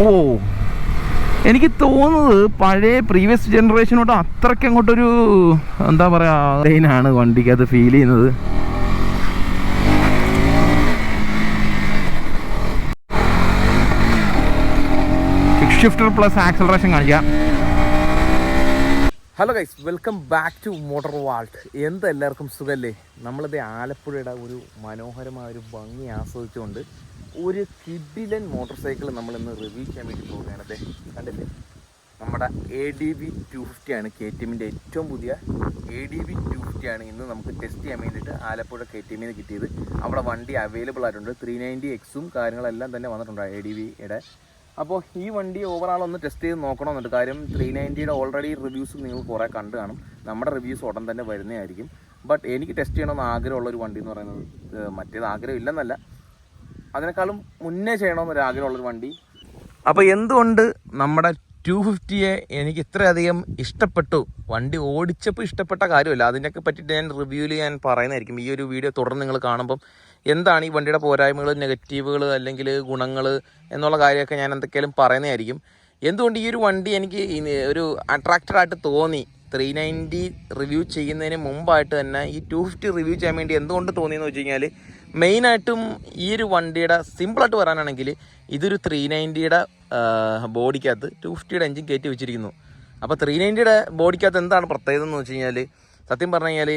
ഓ. എനിക്ക് തോന്നുന്നത് പഴയ പ്രീവിയസ് ജനറേഷനോട് അത്രയ്ക്ക് അങ്ങോട്ടൊരു എന്താ ലൈനാണ് വണ്ടിക്ക് അത് ഫീൽ ചെയ്യുന്നത്. ഷിഫ്റ്റർ പ്ലസ് ആക്സലറേഷൻ കാണിക്കാം. Hello guys welcome back to motor vault എന്ത് എല്ലാവർക്കും സുഖല്ലേ? നമ്മളിത് ആലപ്പുഴയുടെ ഒരു മനോഹരമായ ഒരു ഭംഗി ആസ്വദിച്ചുകൊണ്ട് ഒരു കിഡിലൻ മോട്ടോർ സൈക്കിൾ നമ്മൾ ഇന്ന് റിവ്യൂ ചെയ്യാൻ വേണ്ടി പോവുകയാണ്. അതെ കണ്ടില്ലേ? നമ്മുടെ A D B two fifty ആണ് കെ ടി എമ്മിന്റെ ഏറ്റവും പുതിയ A D B two fifty ആണ് ഇന്ന് നമുക്ക് ടെസ്റ്റ് ചെയ്യാൻ വേണ്ടിയിട്ട് ആലപ്പുഴ കെ ടി എമ്മിന് കിട്ടിയത്. അവിടെ വണ്ടി അവൈലബിൾ ആയിട്ടുണ്ട്. ത്രീ നയന്റി എക്സും കാര്യങ്ങളെല്ലാം തന്നെ വന്നിട്ടുണ്ട് എ ഡി ബിയുടെ അപ്പോൾ ഈ വണ്ടി ഓവറാൾ ഒന്ന് ടെസ്റ്റ് ചെയ്ത് നോക്കണമെന്നുണ്ട്. കാര്യം ത്രീ നയന്റിയുടെ ഓൾറെഡി റിവ്യൂസ് നിങ്ങൾ കുറേ കണ്ടു കാണും. നമ്മുടെ റിവ്യൂസ് ഉടൻ തന്നെ വരുന്നതായിരിക്കും. ബട്ട് എനിക്ക് ടെസ്റ്റ് ചെയ്യണമെന്ന് ആഗ്രഹമുള്ള ഒരു വണ്ടി എന്ന് പറയുന്നത് മറ്റേത് ആഗ്രഹം ഇല്ലെന്നല്ല അതിനേക്കാളും മുന്നേ ചെയ്യണമെന്നൊരു ആഗ്രഹമുള്ളൊരു വണ്ടി. അപ്പോൾ എന്തുകൊണ്ട് നമ്മുടെ ടു ഫിഫ്റ്റിയെ എനിക്ക് ഇത്രയധികം ഇഷ്ടപ്പെട്ടു? വണ്ടി ഓടിച്ചപ്പോൾ ഇഷ്ടപ്പെട്ട കാര്യമല്ല. അതിനൊക്കെ പറ്റിയിട്ട് ഞാൻ റിവ്യൂവിൽ ഞാൻ പറയുന്നതായിരിക്കും. ഈ ഒരു വീഡിയോ തുടർന്ന് നിങ്ങൾ കാണുമ്പം എന്താണ് ഈ വണ്ടിയുടെ പോരായ്മകൾ നെഗറ്റീവുകൾ അല്ലെങ്കിൽ ഗുണങ്ങൾ എന്നുള്ള കാര്യമൊക്കെ ഞാൻ എന്തൊക്കെയാലും പറയുന്നതായിരിക്കും. എന്തുകൊണ്ട് ഈ ഒരു വണ്ടി എനിക്ക് ഒരു അട്രാക്റ്റഡ് ആയിട്ട് തോന്നി? ത്രീ നയന്റി റിവ്യൂ ചെയ്യുന്നതിന് മുമ്പായിട്ട് തന്നെ ഈ ടു ഫിഫ്റ്റി റിവ്യൂ ചെയ്യാൻ വേണ്ടി എന്തുകൊണ്ട് തോന്നിയെന്ന് വെച്ച് കഴിഞ്ഞാൽ മെയിനായിട്ടും ഈ ഒരു വണ്ടിയുടെ സിമ്പിളായിട്ട് പറയാനാണെങ്കിൽ ഇതൊരു ത്രീ നയന്റിയുടെ ബോഡിക്കകത്ത് ടു ഫിഫ്റ്റിയുടെ എഞ്ചിൻ കയറ്റി വെച്ചിരിക്കുന്നു. അപ്പോൾ ത്രീ നയന്റിയുടെ ബോഡിക്കകത്ത് എന്താണ് പ്രത്യേകത എന്ന് വെച്ച് കഴിഞ്ഞാൽ സത്യം പറഞ്ഞു കഴിഞ്ഞാൽ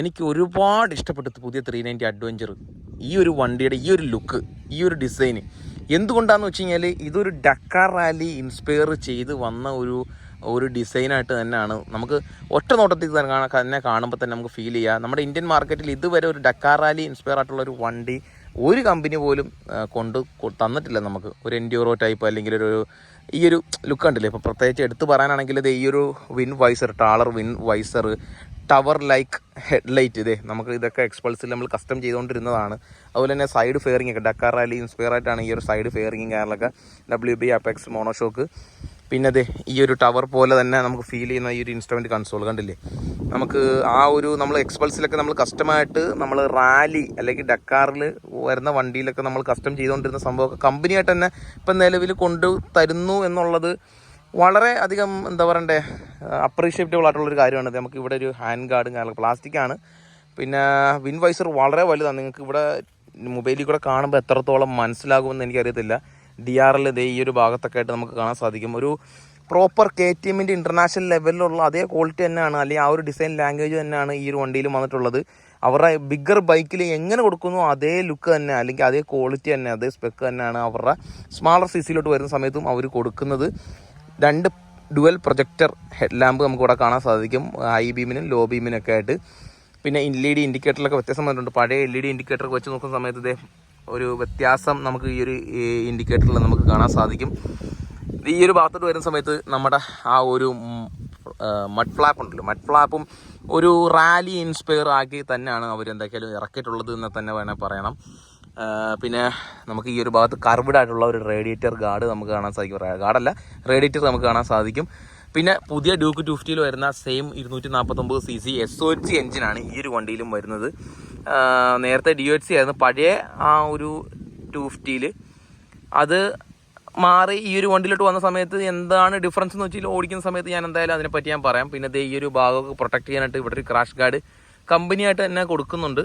എനിക്ക് ഒരുപാട് ഇഷ്ടപ്പെട്ടു പുതിയ ത്രീ നയന്റി അഡ്വഞ്ചർ ഈ ഒരു വണ്ടിയുടെ ഈ ഒരു ലുക്ക് ഈ ഒരു ഡിസൈൻ എന്തുകൊണ്ടാണെന്ന് വെച്ച് കഴിഞ്ഞാൽ ഇതൊരു ഡക്കാർ റാലി ഇൻസ്പയർ ചെയ്ത് വന്ന ഒരു ഒരു ഡിസൈനായിട്ട് തന്നെയാണ്. നമുക്ക് ഒറ്റ നോട്ടത്തിൽ തന്നെ കാണുമ്പോൾ തന്നെ നമുക്ക് ഫീൽ ചെയ്യുക നമ്മുടെ ഇന്ത്യൻ മാർക്കറ്റിൽ ഇതുവരെ ഒരു ഡക്കാർ റാലി ഇൻസ്പയർ ആയിട്ടുള്ള ഒരു വണ്ടി ഒരു കമ്പനി പോലും കൊണ്ട് തന്നിട്ടില്ല നമുക്ക്. ഒരു എൻഡ്യൂറോ ടൈപ്പ് അല്ലെങ്കിൽ ഒരു ഈ ഒരു ലുക്ക് കണ്ടില്ലേ? ഇപ്പോൾ പ്രത്യേകിച്ച് എടുത്തു പറയാനാണെങ്കിൽ ഇത് ഈ ഒരു wind visor taller wind visor tower like headlight ഇതേ നമുക്ക് ഇതൊക്കെ എക്സ്പൾസിൽ നമ്മൾ കസ്റ്റം ചെയ്തുകൊണ്ടിരുന്നതാണ്. അതുപോലെ തന്നെ സൈഡ് ഫെയറിംഗ് ഒക്കെ ഡക്കാർ റാലി ഇൻസ്പയർ ആയിട്ടാണ് ഈ ഒരു സൈഡ് ഫെയറിംഗ് കാറിലൊക്കെ ഡബ്ല്യു ബി അപ്പെക്സ് മോണോഷോക്ക് പിന്നെ അതെ ഈ ഒരു ടവർ പോലെ തന്നെ നമുക്ക് ഫീൽ ചെയ്യുന്ന ഈ ഒരു ഇൻസ്ട്രുമെന്റ് കൺസോൾ കണ്ടില്ലേ? നമുക്ക് ആ ഒരു നമ്മൾ എക്സ്പൾസിലൊക്കെ നമ്മൾ കസ്റ്റമായിട്ട് നമ്മൾ റാലി അല്ലെങ്കിൽ ഡക്കാറിൽ വരുന്ന വണ്ടിയിലൊക്കെ നമ്മൾ കസ്റ്റം ചെയ്തുകൊണ്ടിരുന്ന സംഭവമൊക്കെ കമ്പനിയായിട്ട് തന്നെ ഇപ്പം നിലവിൽ കൊണ്ടു തരുന്നു എന്നുള്ളത് വളരെ അധികം എന്താ പറയണ്ടേ അപ്രീഷിയേറ്റബിൾ ആയിട്ടുള്ളൊരു കാര്യമാണ്. നമുക്ക് ഇവിടെ ഒരു ഹാൻഡ് ഗാർഡും കാര്യങ്ങൾ പ്ലാസ്റ്റിക്കാണ് പിന്നെ വിൻ വൈസർ വളരെ വലുതാണ്. നിങ്ങൾക്ക് ഇവിടെ മൊബൈലിൽ കൂടെ കാണുമ്പോൾ എത്രത്തോളം മനസ്സിലാകുമെന്ന് എനിക്കറിയത്തില്ല. ഡി ആർ എൽ ഈ ഒരു ഭാഗത്തൊക്കെ ആയിട്ട് നമുക്ക് കാണാൻ സാധിക്കും. ഒരു പ്രോപ്പർ കെ ടി എമ്മിന്റെ ഇന്റർനാഷണൽ ലെവലിലുള്ള അതേ ക്വാളിറ്റി തന്നെയാണ് അല്ലെങ്കിൽ ആ ഒരു ഡിസൈൻ ലാംഗ്വേജ് തന്നെയാണ് ഈ ഒരു വണ്ടിയിലും വന്നിട്ടുള്ളത്. അവരുടെ ബിഗ്ഗർ ബൈക്കിൽ എങ്ങനെ കൊടുക്കുന്നു അതേ ലുക്ക് തന്നെ അല്ലെങ്കിൽ അതേ ക്വാളിറ്റി തന്നെ അതേ സ്പെക്ക് തന്നെയാണ് അവരുടെ സ്മാളർ സി സിയിലോട്ട് വരുന്ന സമയത്തും അവർ കൊടുക്കുന്നത്. രണ്ട് ഡുവൽ പ്രൊജക്ടർ ഹെഡ് ലാമ്പ് നമുക്ക് ഇവിടെ കാണാൻ സാധിക്കും ഹൈ ബീമിനും ലോ ബീമിനൊക്കെ ആയിട്ട്. പിന്നെ എൽ ഇ ഡി ഇൻഡിക്കേറ്ററിലൊക്കെ വ്യത്യാസം വന്നിട്ടുണ്ട് പഴയ എൽ ഇ ഡി ഇൻഡിക്കേറ്ററൊക്കെ വെച്ച് നോക്കുന്ന സമയത്ത് ഒരു വ്യത്യാസം നമുക്ക് ഈ ഒരു ഇൻഡിക്കേറ്ററിൽ നമുക്ക് കാണാൻ സാധിക്കും. ഈ ഒരു ഭാഗത്തോട്ട് വരുന്ന സമയത്ത് നമ്മുടെ ആ ഒരു മഡ് ഫ്ലാപ്പ് ഉണ്ടല്ലോ. മഡ് ഫ്ലാപ്പും ഒരു റാലി ഇൻസ്പയർ ആക്കി തന്നെയാണ് അവർ എന്തൊക്കെയാലും ഇറക്കിയിട്ടുള്ളത് എന്ന് തന്നെ വേണേൽ പറയണം. പിന്നെ നമുക്ക് ഈ ഒരു ഭാഗത്ത് കർവ്ഡ് ആയിട്ടുള്ള ഒരു റേഡിയേറ്റർ ഗാർഡ് നമുക്ക് കാണാൻ സാധിക്കും. ഗാർഡല്ല റേഡിയേറ്റർ നമുക്ക് കാണാൻ സാധിക്കും. പിന്നെ പുതിയ ഡ്യൂക്ക് ടു ഫിഫ്റ്റിയിൽ വരുന്ന സെയിം ഇരുന്നൂറ്റി നാൽപ്പത്തൊമ്പത് C C S O H എഞ്ചിനാണ് ഈ ഒരു വണ്ടിയിലും വരുന്നത്. നേരത്തെ ഡി എച്ച് സി ആയിരുന്നു. പഴയ ആ ഒരു ടു ഫിഫ്റ്റിയിൽ അത് മാറി ഈ ഒരു വണ്ടിയിലോട്ട് വന്ന സമയത്ത് എന്താണ് ഡിഫറൻസ് എന്ന് വെച്ചാൽ ഓടിക്കുന്ന സമയത്ത് ഞാൻ എന്തായാലും അതിനെപ്പറ്റി ഞാൻ പറയാം. പിന്നെ ഈ ഒരു ഭാഗമൊക്കെ പ്രൊട്ടക്ട് ചെയ്യാനായിട്ട് ഇവിടെ ഒരു ക്രാഷ് ഗാർഡ് കമ്പനിയായിട്ട് തന്നെ കൊടുക്കുന്നുണ്ട്.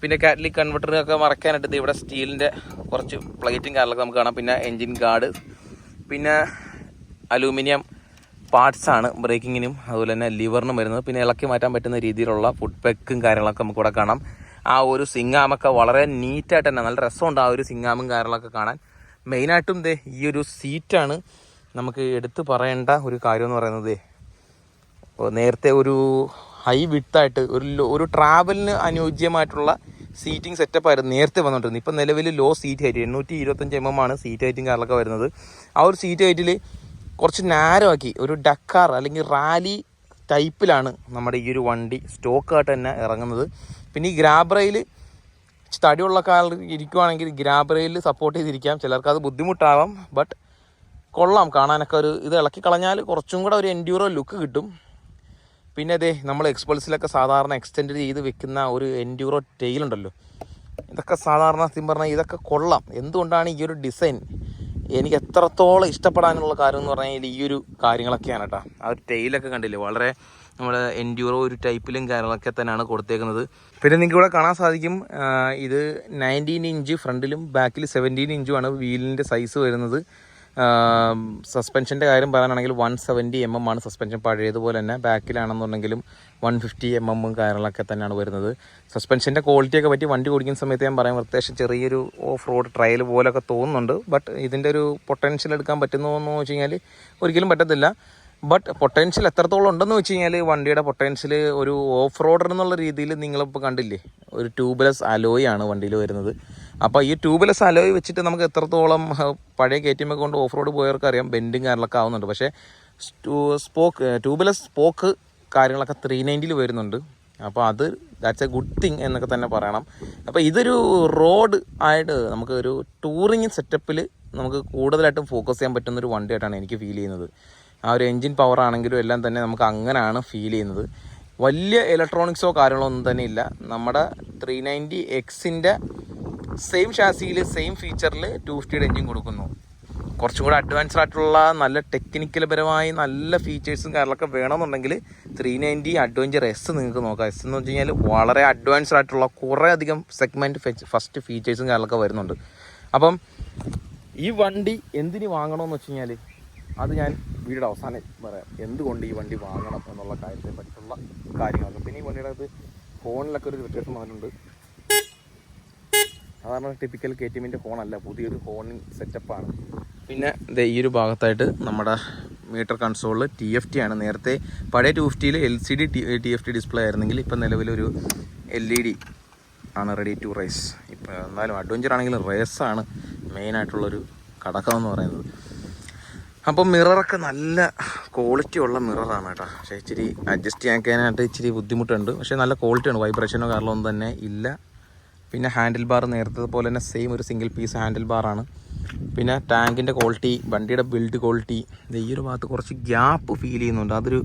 പിന്നെ കാറ്റലിക് കൺവെർട്ടറൊക്കെ മറക്കാനായിട്ട് ഇവിടെ സ്റ്റീലിന്റെ കുറച്ച് പ്ലേറ്റും കാര്യങ്ങളൊക്കെ നമുക്ക് കാണാം. പിന്നെ എൻജിൻ ഗാർഡ് പിന്നെ അലൂമിനിയം പാർട്സാണ് ബ്രേക്കിങ്ങിനും അതുപോലെ തന്നെ ലിവറിനും വരുന്നത്. പിന്നെ ഇളക്കി മാറ്റാൻ പറ്റുന്ന രീതിയിലുള്ള ഫുഡ് പെക്കും കാര്യങ്ങളൊക്കെ നമുക്കിവിടെ കാണാം. ആ ഒരു സിങ്ങാമൊക്കെ വളരെ നീറ്റായിട്ട് തന്നെ നല്ല രസമുണ്ട് ആ ഒരു സിങ്ങാമും കാര്യങ്ങളൊക്കെ കാണാൻ. മെയിനായിട്ടും ദേ ഈ ഒരു സീറ്റാണ് നമുക്ക് എടുത്തു പറയേണ്ട ഒരു കാര്യം എന്ന് പറയുന്നത് നേരത്തെ ഒരു ഹൈ വിട്ടായിട്ട് ഒരു ഒരു ട്രാവലിന് അനുയോജ്യമായിട്ടുള്ള സീറ്റിംഗ് സെറ്റപ്പ് ആയിരുന്നു നേരത്തെ വന്നുകൊണ്ടിരുന്നത് ഇപ്പം നിലവിൽ ലോ സീറ്റ് ഹൈറ്റ് എണ്ണൂറ്റി ഇരുപത്തഞ്ച് എം എം ആണ് സീറ്റ് ഹൈറ്റും കാര്യങ്ങളൊക്കെ വരുന്നത്. ആ ഒരു സീറ്റ് ഹൈറ്റിൽ കുറച്ച് നാരോ ആക്കി ഒരു ഡക്കാർ അല്ലെങ്കിൽ റാലി ടൈപ്പിലാണ് നമ്മുടെ ഈ ഒരു വണ്ടി സ്റ്റോക്കായിട്ട് തന്നെ ഇറങ്ങുന്നത്. പിന്നെ ഈ ഗ്രാബ്രയിൽ തടിയുള്ള കാർ ഇരിക്കുവാണെങ്കിൽ ഗ്രാബ്രയിൽ സപ്പോർട്ട് ചെയ്തിരിക്കാം. ചിലർക്ക് അത് ബുദ്ധിമുട്ടാവാം ബട്ട് കൊള്ളാം. കാണാനൊക്കെ ഒരു ഇത് ഇളക്കി കളഞ്ഞാൽ കുറച്ചും കൂടെ ഒരു എൻഡ്യൂറോ ലുക്ക് കിട്ടും. പിന്നെ അതെ നമ്മൾ എക്സ്പൾസിലൊക്കെ സാധാരണ എക്സ്റ്റെൻഡ് ചെയ്ത് വെക്കുന്ന ഒരു എൻഡ്യൂറോ ടെയിലുണ്ടല്ലോ ഇതൊക്കെ സാധാരണ സത്യം പറഞ്ഞാൽ ഇതൊക്കെ കൊള്ളാം. എന്തുകൊണ്ടാണ് ഈ ഒരു ഡിസൈൻ എനിക്ക് എത്രത്തോളം ഇഷ്ടപ്പെടാനുള്ള കാര്യം എന്ന് പറഞ്ഞാൽ ഈ ഒരു കാര്യങ്ങളൊക്കെയാണ് കേട്ടോ ആ ഒരു ടെയിലൊക്കെ കണ്ടില്ലേ? വളരെ നമ്മുടെ എൻഡ്യൂറോ ഒരു ടൈപ്പിലും കാര്യങ്ങളൊക്കെ തന്നെയാണ് കൊടുത്തേക്കുന്നത്. പിന്നെ നിങ്ങൾക്ക് ഇവിടെ കാണാൻ സാധിക്കും ഇത് നയന്റീൻ ഇഞ്ച് ഫ്രണ്ടിലും ബാക്കിൽ സെവന്റീൻ ആണ് വീലിന്റെ സൈസ് വരുന്നത്. സസ്പെൻഷന്റെ കാര്യം പറയാനാണെങ്കിൽ വൺ സെവന്റി എം എം ആണ് സസ്പെൻഷൻ പഴയതുപോലെ തന്നെ ബാക്കിലാണെന്നുണ്ടെങ്കിലും വൺ ഫിഫ്റ്റി എം എമ്മും കാര്യങ്ങളൊക്കെ തന്നെയാണ് വരുന്നത്. സസ്പെൻഷന്റെ ക്വാളിറ്റിയൊക്കെ പറ്റി വണ്ടി ഓടിക്കുന്ന സമയത്ത് ഞാൻ പറയാം അത്യാവശ്യം ചെറിയൊരു ഓഫ് റോഡ് ട്രയൽ പോലൊക്കെ തോന്നുന്നുണ്ട്. ബട്ട് ഇതിന്റെ ഒരു പൊട്ടൻഷ്യൽ എടുക്കാൻ പറ്റുന്നോ എന്ന് വെച്ച് കഴിഞ്ഞാൽ ഒരിക്കലും പറ്റത്തില്ല. ബട്ട് പൊട്ടൻഷ്യൽ എത്രത്തോളം ഉണ്ടെന്ന് വെച്ച് കഴിഞ്ഞാൽ വണ്ടിയുടെ പൊട്ടൻഷ്യൽ ഒരു ഓഫ് റോഡർ എന്നുള്ള രീതിയിൽ നിങ്ങളിപ്പോൾ കണ്ടില്ലേ? ഒരു ട്യൂബ്ലെസ് അലോയ് ആണ് വണ്ടിയിൽ വരുന്നത്. അപ്പോൾ ഈ ട്യൂബ്ലെസ് അലോയ് വെച്ചിട്ട് നമുക്ക് എത്രത്തോളം പഴയ കെ ടി എം കൊണ്ട് ഓഫ് റോഡ് പോയവർക്ക് അറിയാം ബെൻഡും കാര്യങ്ങളൊക്കെ ആവുന്നുണ്ട്. പക്ഷേ സ്പോക്ക് ട്യൂബ്ലെസ് സ്പോക്ക് കാര്യങ്ങളൊക്കെ ത്രീ നയന്റിയിൽ വരുന്നുണ്ട്. അപ്പോൾ അത് ദാറ്റ്സ് എ ഗുഡ് തിങ് എന്നൊക്കെ തന്നെ പറയണം. അപ്പോൾ ഇതൊരു റോഡ് ആയിട്ട് നമുക്ക് ഒരു ടൂറിങ് സെറ്റപ്പിൽ നമുക്ക് കൂടുതലായിട്ടും ഫോക്കസ് ചെയ്യാൻ പറ്റുന്ന ഒരു വണ്ടിയായിട്ടാണ് എനിക്ക് ഫീൽ ചെയ്യുന്നത്. ആ ഒരു എൻജിൻ പവർ ആണെങ്കിലും എല്ലാം തന്നെ നമുക്ക് അങ്ങനെയാണ് ഫീൽ ചെയ്യുന്നത്. വലിയ ഇലക്ട്രോണിക്സോ കാര്യങ്ങളോ ഒന്നും തന്നെ ഇല്ല. നമ്മുടെ ത്രീ നയന്റി എക്സിന്റെ സെയിം ഷാസിയിൽ സെയിം ഫീച്ചറിൽ ടു ഫിഫ്റ്റിയുടെ എൻജിൻ കൊടുക്കുന്നു. കുറച്ചും കൂടെ അഡ്വാൻസ്ഡ് ആയിട്ടുള്ള നല്ല ടെക്നിക്കൽ പരമായി നല്ല ഫീച്ചേഴ്സും കാര്യങ്ങളൊക്കെ വേണമെന്നുണ്ടെങ്കിൽ ത്രീ നയന്റി അഡ്വഞ്ചർ എസ് നിങ്ങൾക്ക് നോക്കാം. എസ് എന്ന് വെച്ച് വളരെ അഡ്വാൻസ്ഡ് ആയിട്ടുള്ള കുറേ അധികം സെഗ്മെന്റ് ഫസ്റ്റ് ഫീച്ചേഴ്സും കാര്യങ്ങളൊക്കെ വരുന്നുണ്ട്. അപ്പം ഈ വണ്ടി എന്തിന് വാങ്ങണമെന്ന് വെച്ച് കഴിഞ്ഞാൽ അത് ഞാൻ വീടിന്റെ അവസാനം പറയാം. എന്തുകൊണ്ട് ഈ വണ്ടി വാങ്ങണം എന്നുള്ള കാര്യത്തെ പറ്റിയുള്ള കാര്യങ്ങളൊക്കെ. പിന്നെ ഈ വണ്ടിയുടെ അത് ഫോണിലൊക്കെ ഒരു വ്യത്യാസം വന്നിട്ടുണ്ട്. സാധാരണ ടിപ്പിക്കൽ കെ ടി എമ്മിന്റെ ഫോണല്ല പുതിയൊരു ഫോണിങ് സെറ്റപ്പാണ് പിന്നെ ഈ ഒരു ഭാഗത്തായിട്ട് നമ്മുടെ മീറ്റർ കൺസോളിൽ ടി എഫ് ടി ആണ്. നേരത്തെ പഴയ two ഫിഫ്റ്റിയിൽ L C D T F T display ആയിരുന്നെങ്കിൽ ഇപ്പം നിലവിലൊരു എൽ ഇ ഡി ആണ് റെഡി ടു റേസ് ഇപ്പം എന്നാലും അഡ്വഞ്ചർ ആണെങ്കിലും റേസാണ് മെയിനായിട്ടുള്ളൊരു ഘടകം എന്ന് പറയുന്നത്. അപ്പം മിററൊക്കെ നല്ല ക്വാളിറ്റി ഉള്ള മിററാണ് കേട്ടോ. പക്ഷേ ഇച്ചിരി അഡ്ജസ്റ്റ് ചെയ്യാനായിട്ട് ഇച്ചിരി ബുദ്ധിമുട്ടുണ്ട്. പക്ഷേ നല്ല ക്വാളിറ്റിയാണ് വൈബ്രേഷനോ കാരണം ഒന്നും തന്നെ ഇല്ല. പിന്നെ ഹാൻഡിൽ ബാർ നേരത്തെ പോലെ തന്നെ സെയിം ഒരു സിംഗിൾ പീസ് ഹാൻഡിൽ ബാറാണ് പിന്നെ ടാങ്കിന്റെ ക്വാളിറ്റി വണ്ടിയുടെ ബിൽഡ് ക്വാളിറ്റി ഈ ഒരു ഭാഗത്ത് കുറച്ച് ഗ്യാപ്പ് ഫീൽ ചെയ്യുന്നുണ്ട്. അതൊരു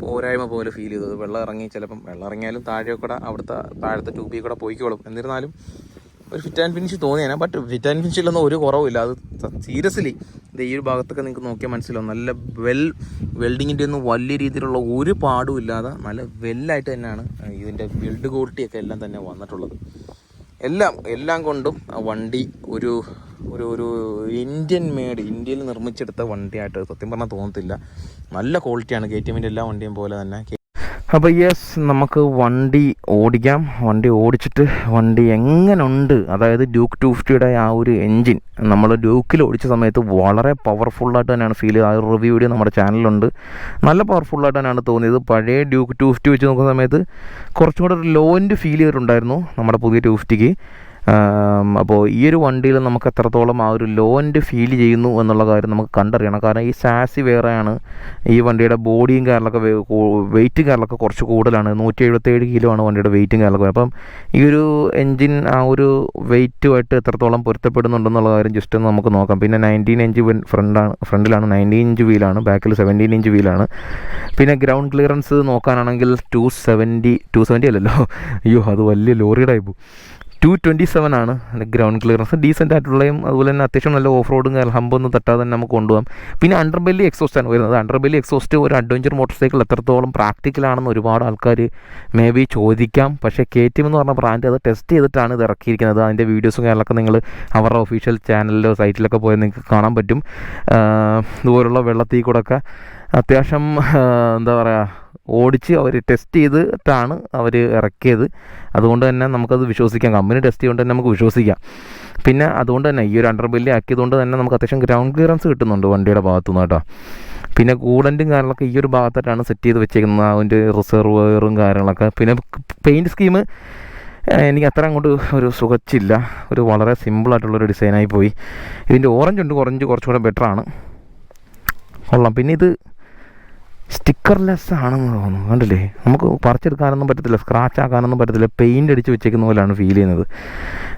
പോരായ്മ പോലെ ഫീൽ ചെയ്തത് വെള്ളം ഇറങ്ങി ചിലപ്പം വെള്ളം ഇറങ്ങിയാലും താഴെ കൂടെ അവിടുത്തെ താഴത്തെ ട്യൂബിൽ കൂടെ പോയിക്കോളും. എന്നിരുന്നാലും ഒരു ഫിറ്റ് ആൻഡ് ഫിനിഷ് തോന്നിയാണ് ബട്ട് ഫിറ്റ് ആൻഡ് ഫിനിഷിലൊന്നും ഒരു കുറവില്ല അത് സീരിയസ്ലി ഇത് ഈ ഒരു ഭാഗത്തൊക്കെ നിങ്ങൾക്ക് നോക്കിയാൽ മനസ്സിലാവും. നല്ല വെൽ വെൽഡിങ്ങിന്റെ ഒന്നും വലിയ രീതിയിലുള്ള ഒരു പാടും ഇല്ലാതെ നല്ല വെല്ലായിട്ട് തന്നെയാണ് ഇതിന്റെ ബിൽഡ് ക്വാളിറ്റി ഒക്കെ എല്ലാം തന്നെ വന്നിട്ടുള്ളത്. എല്ലാം എല്ലാം കൊണ്ടും വണ്ടി ഒരു ഒരു ഒരു ഇന്ത്യൻ മേഡ് ഇന്ത്യയിൽ നിർമ്മിച്ചെടുത്ത വണ്ടിയായിട്ട് സത്യം പറഞ്ഞാൽ തോന്നത്തില്ല. നല്ല ക്വാളിറ്റിയാണ് കെ ടി എമ്മിന്റെ എല്ലാ വണ്ടിയും പോലെ തന്നെ. അപ്പോൾ യെസ് നമുക്ക് വണ്ടി ഓടിക്കാം. വണ്ടി ഓടിച്ചിട്ട് വണ്ടി എങ്ങനെയുണ്ട് അതായത് ഡ്യൂക്ക് ടു ഫിഫ്റ്റിയുടെ ആ ഒരു എൻജിൻ നമ്മൾ ഡ്യൂക്കിൽ ഓടിച്ച സമയത്ത് വളരെ പവർഫുള്ളായിട്ട് തന്നെയാണ് ഫീൽ ആ ഒരു റിവ്യൂ വീഡിയോ നമ്മുടെ ചാനലിലുണ്ട് നല്ല പവർഫുള്ളായിട്ട് തന്നെയാണ് തോന്നിയത്. പഴയ ഡ്യൂക്ക് ടു ഫിഫ്റ്റി വെച്ച് നോക്കുന്ന സമയത്ത് കുറച്ചും കൂടെ ഒരു ലോന്റ് ഫീൽ ചെയ്തിട്ടുണ്ടായിരുന്നു നമ്മുടെ പുതിയ ടു ഫിഫ്റ്റിക്ക് അപ്പോൾ ഈ ഒരു വണ്ടിയിൽ നമുക്ക് എത്രത്തോളം ആ ഒരു ലോന്റെ ഫീൽ ചെയ്യുന്നു എന്നുള്ള കാര്യം നമുക്ക് കണ്ടറിയണം. കാരണം ഈ സാസി വേറെയാണ് ഈ വണ്ടിയുടെ ബോഡിയും കാര്യങ്ങളൊക്കെ വെയിറ്റും കാര്യങ്ങളൊക്കെ കുറച്ച് കൂടുതലാണ്. നൂറ്റി എഴുപത്തേഴ് കിലോ ആണ് വണ്ടിയുടെ വെയിറ്റും കാര്യങ്ങളൊക്കെ. അപ്പം ഈ ഒരു എൻജിൻ ആ ഒരു വെയിറ്റുമായിട്ട് എത്രത്തോളം പൊരുത്തപ്പെടുന്നുണ്ടെന്നുള്ള കാര്യം ജസ്റ്റ് ഒന്ന് നമുക്ക് നോക്കാം. പിന്നെ നയന്റീൻ ഇഞ്ച് ഫ്രണ്ടാണ് ഫ്രണ്ടിലാണ് നയന്റീൻ ഇഞ്ച് വീലാണ് ബാക്കിൽ സെവന്റീൻ ഇഞ്ച് വീലാണ് പിന്നെ ഗ്രൗണ്ട് ക്ലിയറൻസ് നോക്കാനാണെങ്കിൽ ടു സെവന്റി ടു സെവന്റി അല്ലല്ലോ. അയ്യോ അത് വലിയ ലോറിയുടെ ആയിപ്പോ ടു ട്വന്റി സെവൻ ആണ്. ഗ്രൗണ്ട് ക്ലിയറൻസ് ഡീസന്റ് ആയിട്ടുള്ളതും അതുപോലെ തന്നെ അത്യാവശ്യം നല്ല ഓഫ് റോഡും ഹമ്പൊന്നും തട്ടാതെ തന്നെ നമുക്ക് കൊണ്ടുപോകാം. പിന്നെ അണ്ടർബെല്ലി എക്സോസ്റ്റ് ആണ് വരുന്നത്. അണ്ടർബെല്ലി എക്സോസ്റ്റ് ഒരു അഡ്വഞ്ചർ മോട്ടോർ സൈക്കിൾ എത്രത്തോളം പ്രാക്ടിക്കലാണെന്ന് ഒരുപാട് ആൾക്കാർ മേ ബി ചോദിക്കാം. പക്ഷേ കെ ടി എം എന്ന് പറഞ്ഞ ബ്രാൻഡ് അത് ടെസ്റ്റ് ചെയ്തിട്ടാണ് ഇത് ഇറക്കിയിരിക്കുന്നത്. അതിന്റെ വീഡിയോസും കാര്യങ്ങളൊക്കെ നിങ്ങൾ അവരുടെ ഒഫീഷ്യൽ ചാനലിലോ സൈറ്റിലൊക്കെ പോയി നിങ്ങൾക്ക് കാണാൻ പറ്റും. ഇതുപോലുള്ള വെള്ളത്തിൽ ഒക്കെ അത്യാവശ്യം എന്താ പറയുക ഓടിച്ച് അവർ ടെസ്റ്റ് ചെയ്തിട്ടാണ് അവർ ഇറക്കിയത്. അതുകൊണ്ട് തന്നെ നമുക്കത് വിശ്വസിക്കാം. കമ്പനി ടെസ്റ്റ് ചെയ്തുകൊണ്ട് തന്നെ നമുക്ക് വിശ്വസിക്കാം. പിന്നെ അതുകൊണ്ട് തന്നെ ഈ ഒരു അണ്ടർ ബെല്ലി ആക്കിയതുകൊണ്ട് തന്നെ നമുക്ക് അത്യാവശ്യം ഗ്രൗണ്ട് ക്ലിയറൻസ് കിട്ടുന്നുണ്ട് വണ്ടിയുടെ ഭാഗത്തുനിന്ന് കേട്ടോ. പിന്നെ കൂടന്റും കാര്യങ്ങളൊക്കെ ഈ ഒരു ഭാഗത്തായിട്ടാണ് സെറ്റ് ചെയ്ത് വെച്ചേക്കുന്നത്. അതിന്റെ റിസർവറും കാര്യങ്ങളൊക്കെ. പിന്നെ പെയിന്റ് സ്കീം എനിക്ക് അത്ര അങ്ങോട്ട് ഒരു സുഖച്ചില്ല. ഒരു വളരെ സിമ്പിളായിട്ടുള്ളൊരു ഡിസൈനായി പോയി. ഇതിന്റെ ഓറഞ്ച് ഉണ്ട്. ഓറഞ്ച് കുറച്ചുകൂടെ ബെറ്ററാണ് കൊള്ളാം. പിന്നെ ഇത് സ്റ്റിക്കർലെസ് ആണെന്ന് തോന്നുന്നു. കണ്ടില്ലേ? നമുക്ക് പറിച്ചെടുക്കാനൊന്നും പറ്റത്തില്ല. സ്ക്രാച്ച് ആക്കാനൊന്നും പറ്റത്തില്ല. പെയിന്റ് അടിച്ച് വെച്ചേക്കുന്ന പോലെയാണ് ഫീൽ ചെയ്യുന്നത്.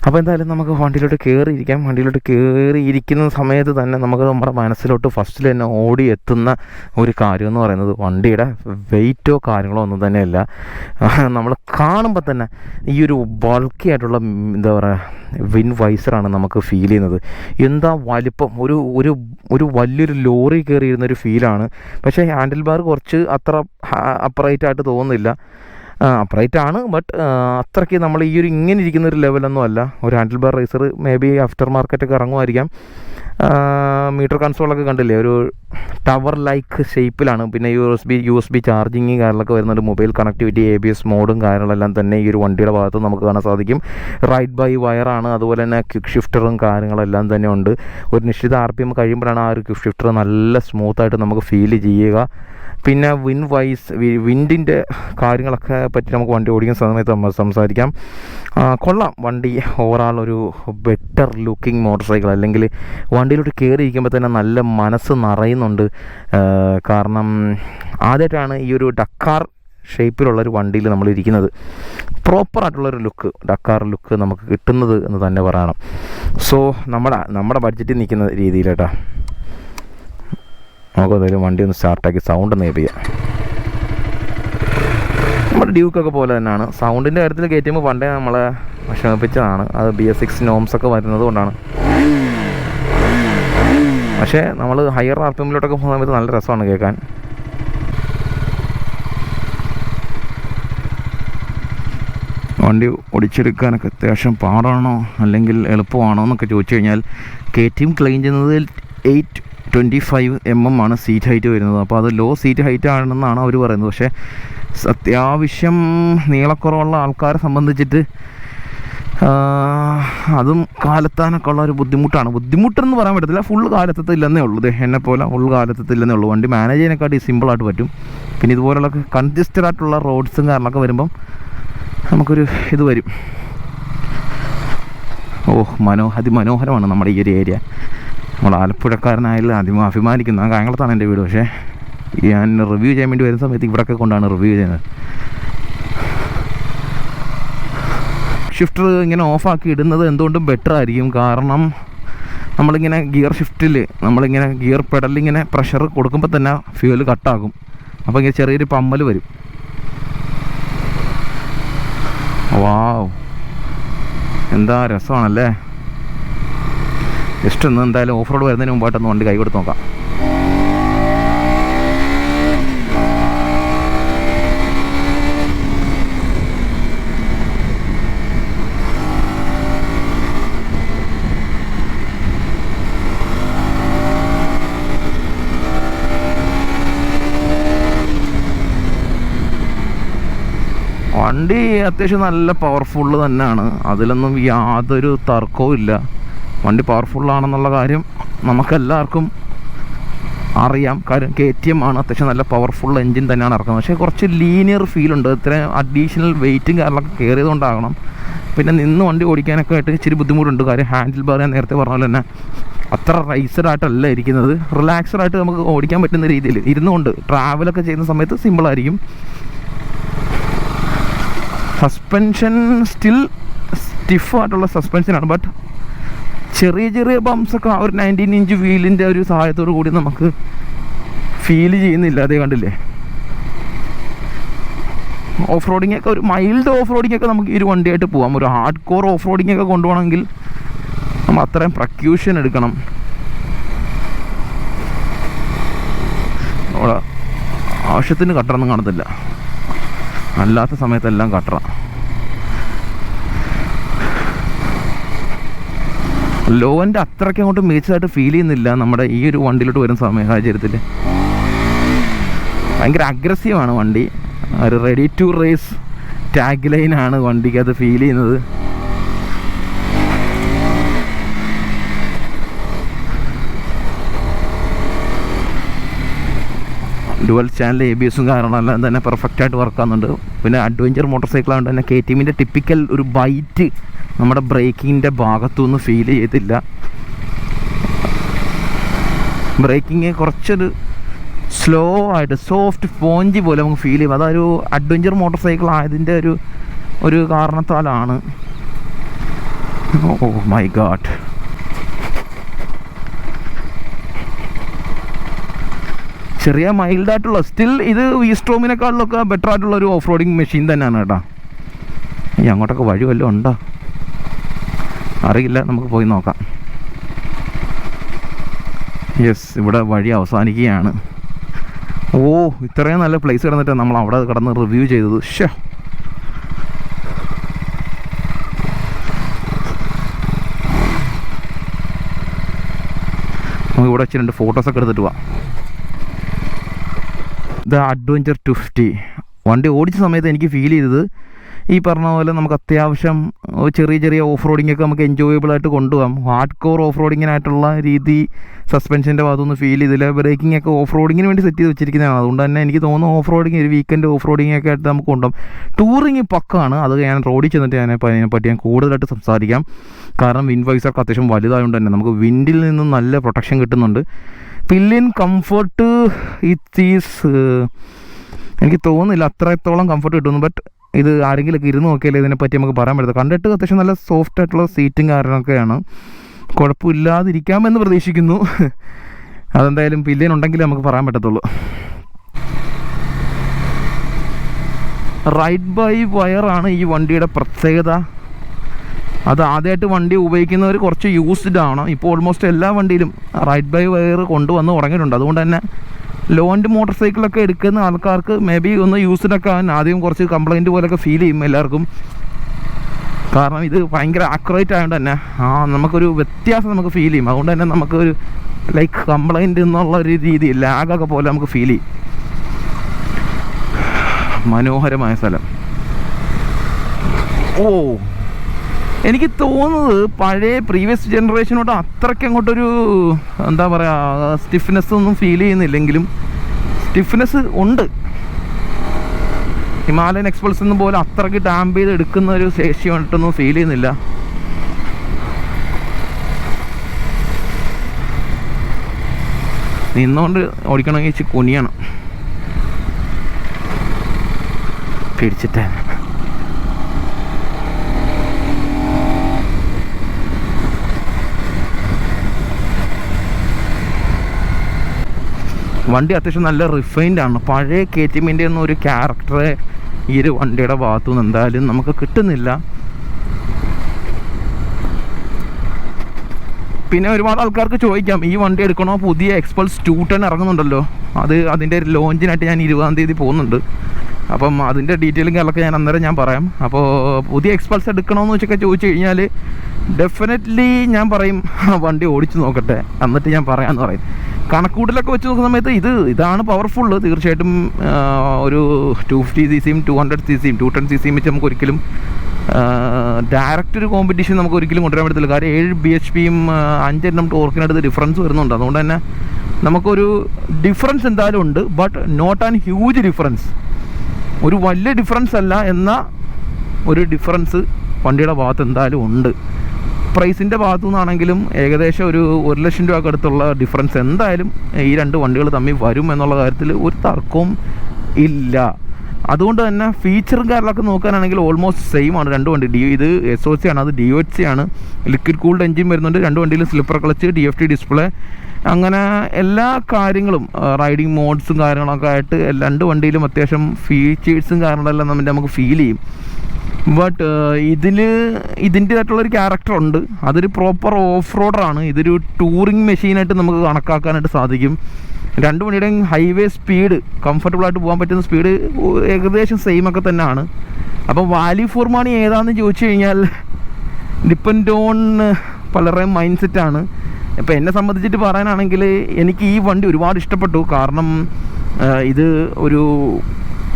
അപ്പോൾ എന്തായാലും നമുക്ക് വണ്ടിയിലോട്ട് കയറിയിരിക്കാം വണ്ടിയിലോട്ട് കയറിയിരിക്കുന്ന സമയത്ത് തന്നെ നമുക്ക് നമ്മുടെ മനസ്സിലോട്ട് ഫസ്റ്റിൽ തന്നെ ഓടി എത്തുന്ന ഒരു കാര്യം എന്ന് പറയുന്നത് വണ്ടിയുടെ വെയിറ്റോ കാര്യങ്ങളോ ഒന്നും തന്നെയല്ല. നമ്മൾ കാണുമ്പോൾ തന്നെ ഈ ഒരു ബൾക്കി ആയിട്ടുള്ള എന്താ പറയുക വിൻ വൈസറാണ് നമുക്ക് ഫീൽ ചെയ്യുന്നത്. എന്താ വലിപ്പം? ഒരു ഒരു ഒരു വലിയൊരു ലോറി കയറിയിരുന്ന ഒരു ഫീലാണ് പക്ഷേ ഹാൻഡിൽ ബാർ കുറച്ച് അത്ര അപ്പറേറ്റ് ആയിട്ട് തോന്നുന്നില്ല. അപ്രൈറ്റ് ആണ് ബട്ട് അത്രയ്ക്ക് നമ്മൾ ഈ ഒരു ഇങ്ങനെ ഇരിക്കുന്ന ഒരു ലെവലൊന്നും അല്ല. ഒരു handle bar racer maybe after മാർക്കറ്റൊക്കെ ഇറങ്ങുമായിരിക്കാം മീറ്റർ കൺസോളൊക്കെ കണ്ടില്ലേ? ഒരു ടവർ ലൈക്ക് ഷേപ്പിലാണ് പിന്നെ U S B U S B charging കാര്യങ്ങളൊക്കെ വരുന്നുണ്ട്. Mobile connectivity A B S മോഡും കാര്യങ്ങളെല്ലാം തന്നെ ഈ ഒരു വണ്ടിയുടെ ഭാഗത്ത് നമുക്ക് കാണാൻ സാധിക്കും. റൈറ്റ് ബൈ വയറാണ് അതുപോലെ തന്നെ ക്വിക്ക് ഷിഫ്റ്ററും കാര്യങ്ങളെല്ലാം തന്നെ ഉണ്ട്. ഒരു നിശ്ചിത ആർ പി എം കഴിയുമ്പോഴാണ് ആ ഒരു ക്വിക്ക് ഷിഫ്റ്റർ നല്ല സ്മൂത്തായിട്ട് നമുക്ക് ഫീൽ ചെയ്യുക. പിന്നെ വിൻ വൈസ് വിൻഡിന്റെ കാര്യങ്ങളൊക്കെ പറ്റി നമുക്ക് വണ്ടി ഓടിക്കുന്ന സമയത്ത് നമ്മൾ സംസാരിക്കാം. കൊള്ളാം. വണ്ടി ഓവറാൾ ഒരു ബെറ്റർ ലുക്കിംഗ് മോട്ടോർ സൈക്കിൾ അല്ലെങ്കിൽ വണ്ടിയിലോട്ട് കയറി ഇരിക്കുമ്പോൾ തന്നെ നല്ല മനസ്സ് നിറയുന്നുണ്ട്. കാരണം ആദ്യമായിട്ടാണ് ഈ ഒരു ഡക്കാർ ഷേപ്പിലുള്ളൊരു വണ്ടിയിൽ നമ്മൾ ഇരിക്കുന്നത്. പ്രോപ്പറായിട്ടുള്ളൊരു ലുക്ക് ഡക്കാർ ലുക്ക് നമുക്ക് കിട്ടുന്നത് എന്ന് തന്നെ പറയണം. സോ നമ്മുടെ നമ്മുടെ ബഡ്ജറ്റിൽ നിൽക്കുന്ന രീതിയിലേട്ടാ നമുക്ക് എന്തായാലും വണ്ടി ഒന്ന് സ്റ്റാർട്ടാക്കി സൗണ്ട് ഒന്ന് ചെയ്യാം. നമ്മുടെ ഡ്യൂക്കൊക്കെ പോലെ തന്നെയാണ്. സൗണ്ടിന്റെ കാര്യത്തിൽ കയറ്റുമ്പോൾ പണ്ടേ നമ്മളെ വിഷമിപ്പിച്ചതാണ്. അത് ബി എസ് സിക്സ് നോംസ് ഒക്കെ വരുന്നത് കൊണ്ടാണ്. പക്ഷേ നമ്മൾ ഹയർ ആർ പി എമ്മിലോട്ടൊക്കെ പോകുന്ന സമയത്ത് നല്ല രസമാണ് കേൾക്കാൻ. വണ്ടി ഓടിച്ചെടുക്കാനൊക്കെ അത്യാവശ്യം പാടാണോ? അല്ലെങ്കിൽ എളുപ്പമാണോ എന്നൊക്കെ ചോദിച്ചു കഴിഞ്ഞാൽ കെ ടി എം ക്ലെയിം ചെയ്യുന്നത് eight twenty five M M ആണ് സീറ്റ് ഹൈറ്റ് വരുന്നത്. അപ്പോൾ അത് ലോ സീറ്റ് ഹൈറ്റ് ആണെന്നാണ് അവർ പറയുന്നത്. പക്ഷേ അത്യാവശ്യം നീളക്കുറവുള്ള ആൾക്കാരെ സംബന്ധിച്ചിട്ട് അതും കാലത്താനൊക്കെ ഉള്ള ഒരു ബുദ്ധിമുട്ടാണ്. ബുദ്ധിമുട്ടെന്ന് പറയാൻ പറ്റത്തില്ല. ഫുൾ കാലത്തില്ലെന്നേ ഉള്ളൂ. എന്നെ പോലെ ഫുൾ കാലത്തില്ലെന്നേ ഉള്ളൂ. വണ്ടി മാനേജ് സിമ്പിൾ സിമ്പിളായിട്ട് പറ്റും. പിന്നെ ഇതുപോലുള്ള കൺജസ്റ്റഡ് ആയിട്ടുള്ള റോഡ്സും കാരണമൊക്കെ വരുമ്പം നമുക്കൊരു ഇത് വരും. ഓ മനോ അതിമനോഹരമാണ് നമ്മുടെ ഈ ഒരു ഏരിയ നമ്മൾ ആലപ്പുഴക്കാരനായാലും ആദ്യം അഭിമാനിക്കുന്നു. ആ കായംകുളത്താണ് എന്റെ വീട്. പക്ഷേ ഞാൻ റിവ്യൂ ചെയ്യാൻ വേണ്ടി വരുന്ന സമയത്ത് ഇവിടെയൊക്കെ കൊണ്ടാണ് റിവ്യൂ ചെയ്യുന്നത്. ഷിഫ്റ്റർ ഇങ്ങനെ ഓഫാക്കി ഇടുന്നത് എന്തുകൊണ്ടും ബെറ്റർ ആയിരിക്കും. കാരണം നമ്മളിങ്ങനെ ഗിയർ ഷിഫ്റ്റിൽ നമ്മളിങ്ങനെ ഗിയർ പെഡലിങ്ങനെ പ്രഷർ കൊടുക്കുമ്പോൾ തന്നെ ഫ്യൂവൽ കട്ടാകും അപ്പോൾ ഇങ്ങനെ ചെറിയൊരു പമ്മൽ വരും. വാവ് എന്താ രസമാണല്ലേ? ജസ്റ്റ് ഒന്ന് എന്തായാലും ഓഫ് റോഡ് വരുന്നതിന് മുമ്പായിട്ടൊന്ന് വണ്ടി കൈ കൊടുത്ത് നോക്കാം. വണ്ടി അത്യാവശ്യം നല്ല പവർഫുള്ള് തന്നെയാണ്. അതിലൊന്നും യാതൊരു തർക്കവും ഇല്ല വണ്ടി പവർഫുള്ളാണെന്നുള്ള കാര്യം നമുക്കെല്ലാവർക്കും അറിയാം. കാര്യം കെ ടി എം ആണ് അത്യാവശ്യം നല്ല പവർഫുൾ എൻജിൻ തന്നെയാണ് ഇറക്കുന്നത്. പക്ഷേ കുറച്ച് ലീനിയർ ഫീൽ ഉണ്ട്. ഇത്രയും അഡീഷണൽ വെയിറ്റും കാര്യങ്ങളൊക്കെ കയറിയത് കൊണ്ടാകണം പിന്നെ നിന്ന് വണ്ടി ഓടിക്കാനൊക്കെ ആയിട്ട് ഇച്ചിരി ബുദ്ധിമുട്ടുണ്ട്. കാര്യം ഹാൻഡിൽ ബാർ ഞാൻ നേരത്തെ പറഞ്ഞ പോലെ തന്നെ അത്ര റൈസഡായിട്ടല്ല ഇരിക്കുന്നത്. റിലാക്സ്ഡ് ആയിട്ട് നമുക്ക് ഓടിക്കാൻ പറ്റുന്ന രീതിയിൽ ഇരുന്നുകൊണ്ട് ട്രാവലൊക്കെ ചെയ്യുന്ന സമയത്ത് സിമ്പിളായിരിക്കും സസ്പെൻഷൻ സ്റ്റിൽ സ്റ്റിഫായിട്ടുള്ള സസ്പെൻഷനാണ് ബട്ട് ചെറിയ ചെറിയ ബംസ് ഒക്കെ ആ ഒരു നയന്റീൻ ഇഞ്ച് വീലിന്റെ ഒരു സഹായത്തോടു കൂടി നമുക്ക് ഫീൽ ചെയ്യുന്നില്ല. അതേ കണ്ടില്ലേ? ഓഫ് റോഡിംഗ് ഒക്കെ ഒരു മൈൽഡ് ഓഫ് റോഡിംഗ് ഒക്കെ നമുക്ക് ഈ ഒരു വണ്ടിയായിട്ട് പോകാം ഒരു ഹാർഡ് കോർ ഓഫ് റോഡിംഗ് ഒക്കെ കൊണ്ടുപോകണമെങ്കിൽ നമ്മൾ അത്രയും പ്രക്യൂഷൻ എടുക്കണം. ആവശ്യത്തിന് കട്ടറൊന്നും കാണത്തില്ല. അല്ലാത്ത സമയത്തെല്ലാം കട്ടറ. ലോവന്റെ അത്രയ്ക്ക് അങ്ങോട്ട് മികച്ചതായിട്ട് ഫീൽ ചെയ്യുന്നില്ല. നമ്മുടെ ഈ ഒരു വണ്ടിയിലോട്ട് വരുന്ന സമയ സാഹചര്യത്തിൽ ഭയങ്കര അഗ്രസീവാണ് വണ്ടി. ഒരു റെഡി ടു റേസ് ടാഗ് ലൈനാണ് വണ്ടിക്ക് അത് ഫീൽ ചെയ്യുന്നത് ഡുവൽ ചാനൽ എ ബി എസും കാരണം എല്ലാം തന്നെ പെർഫെക്റ്റ് ആയിട്ട് വർക്ക് ആകുന്നുണ്ട് പിന്നെ അഡ്വഞ്ചർ മോട്ടോർ സൈക്കിൾ ആയതുകൊണ്ട് തന്നെ കെ ടി എമ്മിന്റെ ടിപ്പിക്കൽ ഒരു ബൈറ്റ് നമ്മുടെ ബ്രേക്കിങ്ങിന്റെ ഭാഗത്തുനിന്ന് ഫീൽ ചെയ്തില്ല. ബ്രേക്കിങ് കുറച്ചൊരു സ്ലോ ആയിട്ട് സോഫ്റ്റ് പോഞ്ചി പോലെ നമുക്ക് ഫീൽ ചെയ്യും. അതൊരു അഡ്വഞ്ചർ മോട്ടോർ സൈക്കിൾ ആയതിന്റെ ഒരു ഒരു കാരണത്താലാണ്. Oh my god. ചെറിയ മൈൽഡായിട്ടുള്ള സ്റ്റിൽ ഇത് വി സ്ട്രോമിനെക്കാളിലൊക്കെ ബെറ്റർ ആയിട്ടുള്ള ഒരു ഓഫ് റോഡിങ് മെഷീൻ തന്നെയാണ് കേട്ടോ. ഈ അങ്ങോട്ടൊക്കെ വഴി വല്ലതും ഉണ്ടോ? അറിയില്ല നമുക്ക് പോയി നോക്കാം. യെസ് ഇവിടെ വഴി അവസാനിക്കുകയാണ്. ഓ ഇത്രയും നല്ല പ്ലേസ് കിടന്നിട്ട് നമ്മൾ അവിടെ കിടന്ന് റിവ്യൂ ചെയ്തത്. ഷേ നമുക്ക് ഇവിടെ വെച്ച് രണ്ട് ഫോട്ടോസൊക്കെ എടുത്തിട്ട് പോവാം. ദ അഡ്വഞ്ചർ ടു ഫിഫ്റ്റി വണ്ടി ഓടിച്ച സമയത്ത് എനിക്ക് ഫീൽ ചെയ്തത് ഈ പറഞ്ഞ പോലെ നമുക്ക് അത്യാവശ്യം ചെറിയ ചെറിയ ഓഫ് റോഡിംഗ് ഒക്കെ നമുക്ക് എൻജോയബിൾ ആയിട്ട് കൊണ്ടുപോകാം. ഹാർഡ് കോർ ഓഫ് റോഡിങ്ങിനായിട്ടുള്ള രീതി സസ്പെൻഷന്റെ ഭാഗത്തുനിന്ന് ഫീൽ ചെയ്തില്ല. ബ്രേക്കിംഗ് ഒക്കെ ഓഫ് റോഡിങ്ങിന് വേണ്ടി സെറ്റ് ചെയ്ത് വെച്ചിരിക്കുന്നതാണ്. അതുകൊണ്ട് തന്നെ എനിക്ക് തോന്നുന്നു ഓഫ് റോഡിങ് ഒരു വീക്കെൻഡ് ഓഫ് റോഡിംഗ് ഒക്കെ ആയിട്ട് നമുക്ക് കൊണ്ടുപോകും. ടൂറിങ് പക്കാണ്. അത് ഞാൻ റോഡിൽ ചെന്നിട്ട് ഞാൻ അതിനെപ്പറ്റി ഞാൻ കൂടുതലായിട്ട് സംസാരിക്കാം. കാരണം വിൻഡ് വൈസർക്ക് അത്യാവശ്യം വലുതായതുകൊണ്ട് തന്നെ നമുക്ക് വിൻഡിൽ നിന്നും നല്ല പ്രൊട്ടക്ഷൻ കിട്ടുന്നുണ്ട്. പില്ലിൻ കംഫർട്ട് ഇറ്റ് ഈസ് എനിക്ക് തോന്നുന്നില്ല അത്രത്തോളം കംഫർട്ട് കിട്ടുന്നു ബട്ട് ഇത് ആരെങ്കിലുമൊക്കെ ഇരുന്ന് നോക്കിയാലേ ഇതിനെപ്പറ്റി നമുക്ക് പറയാൻ പറ്റും കണ്ടിട്ട് അത്യാവശ്യം നല്ല സോഫ്റ്റ് ആയിട്ടുള്ള സീറ്റും കാര്യങ്ങളൊക്കെയാണ് കുഴപ്പമില്ലാതിരിക്കാമെന്ന് പ്രതീക്ഷിക്കുന്നു. അതെന്തായാലും പില്ലിയൻ ഉണ്ടെങ്കിലേ നമുക്ക് പറയാൻ പറ്റത്തുള്ളൂ. റൈഡ് ബൈ വയറാണ് ഈ വണ്ടിയുടെ പ്രത്യേകത. അത് ആദ്യമായിട്ട് വണ്ടി ഉപയോഗിക്കുന്നവർ കുറച്ച് യൂസ്ഡ് ആണ്. ഇപ്പോൾ ഓൾമോസ്റ്റ് എല്ലാ വണ്ടിയിലും റൈഡ് ബൈ വയർ കൊണ്ടുവന്ന് തുടങ്ങിയിട്ടുണ്ട്. അതുകൊണ്ട് തന്നെ ലോന്റെ മോട്ടോർ സൈക്കിളൊക്കെ എടുക്കുന്ന ആൾക്കാർക്ക് മേ ബി ഒന്ന് യൂസ്ഡൊക്കെ ആവാൻ ആദ്യം കുറച്ച് കംപ്ലൈന്റ് പോലെയൊക്കെ ഫീൽ ചെയ്യും എല്ലാവർക്കും. കാരണം ഇത് ഭയങ്കര ആക്യുറേറ്റ് ആയതുകൊണ്ട് തന്നെ. ആ നമുക്കൊരു വ്യത്യാസം നമുക്ക് ഫീൽ ചെയ്യും. അതുകൊണ്ട് തന്നെ നമുക്കൊരു ലൈക്ക് കംപ്ലൈന്റ് എന്നുള്ള ഒരു രീതി ലാഗൊക്കെ പോലെ നമുക്ക് ഫീൽ ചെയ്യും. മനോഹരമായ സ്ഥലം. ഓ എനിക്ക് തോന്നുന്നത് പഴയ പ്രീവിയസ് ജനറേഷനോട് അത്രയ്ക്ക് അങ്ങോട്ടൊരു എന്താ പറയുക സ്റ്റിഫ്നെസ് ഒന്നും ഫീൽ ചെയ്യുന്നില്ലെങ്കിലും സ്റ്റിഫ്നെസ് ഉണ്ട്. ഹിമാലയൻ എക്സ്പ്രസ് എന്നും പോലെ അത്രയ്ക്ക് ഡാമ്പ് ചെയ്ത് എടുക്കുന്ന ഒരു ശേഷിയായിട്ടൊന്നും ഫീൽ ചെയ്യുന്നില്ല. നിന്നുകൊണ്ട് ഓടിക്കണമെങ്കിൽ കുനിയണം. പിടിച്ചിട്ടേ. വണ്ടി അത്യാവശ്യം നല്ല റിഫൈൻഡ് ആണ്. പഴയ കെ ടി എമ്മിന്റെ ഒന്നും ഒരു ക്യാരക്ടറെ ഈ ഒരു വണ്ടിയുടെ ഭാഗത്തു നിന്ന് എന്തായാലും നമുക്ക് കിട്ടുന്നില്ല. പിന്നെ ഒരുപാട് ആൾക്കാർക്ക് ചോദിക്കാം ഈ വണ്ടി എടുക്കണോ? പുതിയ എക്സ്പൾസ് ടു ടെൻ ഇറങ്ങുന്നുണ്ടല്ലോ. അത് അതിന്റെ ലോഞ്ചിനായിട്ട് ഞാൻ ഇരുപതാം തീയതി പോകുന്നുണ്ട്. അപ്പം അതിന്റെ ഡീറ്റെയിലും കാര്യങ്ങളൊക്കെ ഞാൻ അന്നേരം ഞാൻ പറയാം. അപ്പോൾ പുതിയ എക്സ്പൾസ് എടുക്കണമെന്ന് വെച്ചൊക്കെ ചോദിച്ചു കഴിഞ്ഞാൽ ഡെഫിനറ്റ്ലി ഞാൻ പറയും വണ്ടി ഓടിച്ചു നോക്കട്ടെ. എന്നിട്ട് ഞാൻ പറയാമെന്ന് പറയും. കണക്കൂട്ടിലൊക്കെ വെച്ച് നോക്കുന്ന സമയത്ത് ഇത് ഇതാണ് പവർഫുള്ള് തീർച്ചയായിട്ടും ഒരു ടു ഫിഫ്റ്റി സി സിയും ടു ഹൺഡ്രഡ് സി സിയും ടു ടെൻ സി സിയും വെച്ച് നമുക്ക് ഒരിക്കലും ഡയറക്റ്റ് ഒരു കോമ്പറ്റീഷൻ നമുക്ക് ഒരിക്കലും കൊണ്ടുവരാൻ പറ്റത്തില്ല. കാര്യം ഏഴ് ബി എച്ച് പിയും അഞ്ചെണ്ണം ടോർക്കിനടുത്ത് ഡിഫറൻസ് വരുന്നുണ്ട്. അതുകൊണ്ട് തന്നെ നമുക്കൊരു ഡിഫറൻസ് എന്തായാലും ഉണ്ട്. But not an huge difference ഒരു വലിയ ഡിഫറൻസ് അല്ല എന്ന ഒരു ഡിഫറൻസ് വണ്ടിയുടെ ഭാഗത്ത് എന്തായാലും ഉണ്ട്. പ്രൈസിന്റെ ഭാഗത്തു നിന്നാണെങ്കിലും ഏകദേശം ഒരു ഒരു ലക്ഷം രൂപ അടുത്തുള്ള ഡിഫറൻസ് എന്തായാലും ഈ രണ്ട് വണ്ടികൾ തമ്മിൽ വരും എന്നുള്ള കാര്യത്തിൽ ഒരു തർക്കവും ഇല്ല. അതുകൊണ്ട് തന്നെ ഫീച്ചറും കാര്യങ്ങളൊക്കെ നോക്കാനാണെങ്കിൽ ഓൾമോസ്റ്റ് സെയിം ആണ് രണ്ട് വണ്ടി. ഡി ഇത് എസ് ഒ സി ആണ് അത് ഡി ഒ സി ആണ്. ലിക്വിഡ് കൂൾഡ് എഞ്ചിൻ വരുന്നുണ്ട് രണ്ട് വണ്ടിയിൽ slipper clutch D F T display അങ്ങനെ എല്ലാ കാര്യങ്ങളും റൈഡിങ് മോഡ്സും കാര്യങ്ങളൊക്കെ ആയിട്ട് രണ്ട് വണ്ടിയിലും അത്യാവശ്യം ഫീച്ചേഴ്സും കാര്യങ്ങളെല്ലാം നമ്മൾ നമുക്ക് ഫീൽ ചെയ്യും. ബട്ട് ഇതിൽ ഇതിന്റേതായിട്ടുള്ളൊരു ക്യാരക്ടർ ഉണ്ട് അതൊരു പ്രോപ്പർ ഓഫ് റോഡറാണ് ഇതൊരു ടൂറിങ് മെഷീനായിട്ട് നമുക്ക് കണക്കാക്കാനായിട്ട് സാധിക്കും. രണ്ട് മണിയുടെയും ഹൈവേ സ്പീഡ് കംഫർട്ടബിളായിട്ട് പോകാൻ പറ്റുന്ന സ്പീഡ് ഏകദേശം സെയിം ഒക്കെ തന്നെയാണ്. അപ്പോൾ വാലി ഫോർ മണി ഏതാണെന്ന് ചോദിച്ചു കഴിഞ്ഞാൽ ഡിപ്പെൻഡ് ഓൺ പലരുടെയും മൈൻഡ് സെറ്റാണ് ഇപ്പോൾ എന്നെ സംബന്ധിച്ചിട്ട് പറയാനാണെങ്കിൽ എനിക്ക് ഈ വണ്ടി ഒരുപാട് ഇഷ്ടപ്പെട്ടു. കാരണം ഇത് ഒരു